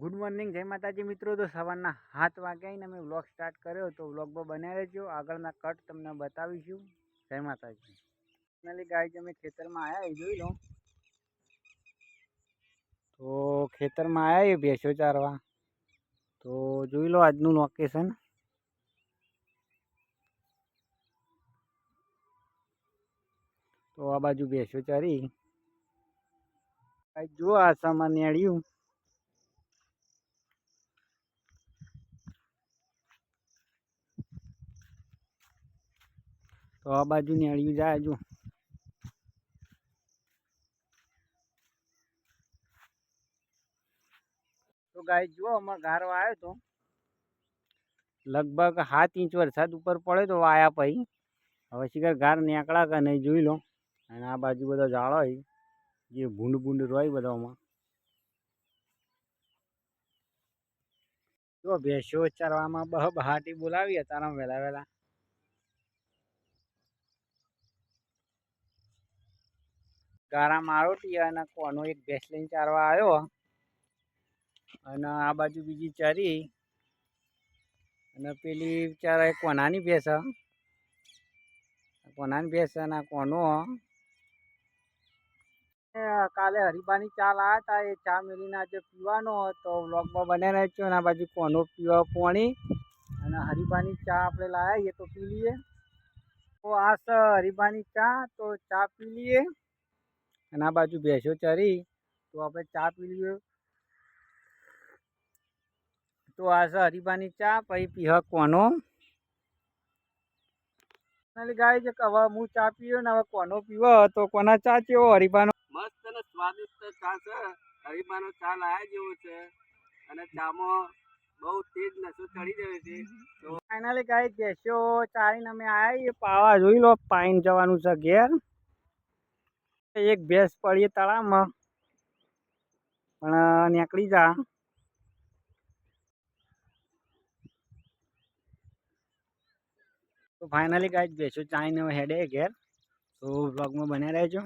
Good morning જય માતાજી મિત્રો. તો સવારના સાત વાગ્યા આવીને અમે વ્લોગ સ્ટાર્ટ કર્યો. તો વ્લોગમાં બન્યા રહેજો આગળના કટ તમને બતાવીશું. જય માતાજી. ફાઇનલી ગાય અમે ખેતરમાં આવ્યા એ જોઈ લો. તો ખેતરમાં આવ્યા એ ભેંસો ચારવા. તો જોઈ લો આજનું લોકેશન તો આ બાજુ ભેંસો ચારી. જુઓ આ સામાન નેળ્યું તો આ બાજુ નેળિયું જાય જો. તો ગાય જુઓ, અમારે ગારો આવ્યો તો. લગભગ સાત ઇંચ વરસાદ ઉપર પડ્યો તો વાયા પછી હવે શિખર ગાર નીકળા કે નહીં જોઈ લો. અને આ બાજુ બધા ઝાડ હોય જે ભૂંડ ભૂંડ રોય બધામાં. જો ભેંસો ચરવામાં બહ બહાટી બોલાવી તારા વહેલા વહેલા. ગારા મારોટી અને કોનો એક ભેંસ લઈને ચારવા આવ્યો. અને આ બાજુ બીજી ચરી. અને પેલી ચાર કોનાની ભેંસ. કોનાની ભેંસ અને કોનો એ કાલે હરીબાની ચા લાવ્યા હતા એ ચા મેળીને આજે પીવાનો તો વ્લોગમાં બને રહેજો. અને આ બાજુ કોનો પીવા પોણી. અને હરીબાની ચા આપણે લાવ્યા એ તો પી લઈએ. તો આ હરીબાની ચા, તો ચા પી લઈએ. અને આ બાજુ ભેંસો ચરી તો આપણે ચા પી લઈએ તો આ છે હરીબાની ચા પછી પીહ કોનો. ગાય છે હવે હું ચા પીયો ને હવે કોનો પીવો તો કોના ચા કેવો? હરીબાનો મસ્ત અને સ્વાદિષ્ટ ચા છે. હરીબાનો ચા લાયા જેવો છે. અને ચામાં બહુ તેજ નશો ચડી જાય છે. તો ફાઇનલી ગાય ભેંસો ચારીને અમે આવ્યા પાવા જોઈ લો પાઈન જવાનું છે ઘેર. એક ભેંસ પડીએ તળાવમાં. પણ નીકળી જા. તો ફાઇનલી ગાય ભેંસો ચાઈને હેડે ઘેર તો બ્લોગમાં બને રહેજો.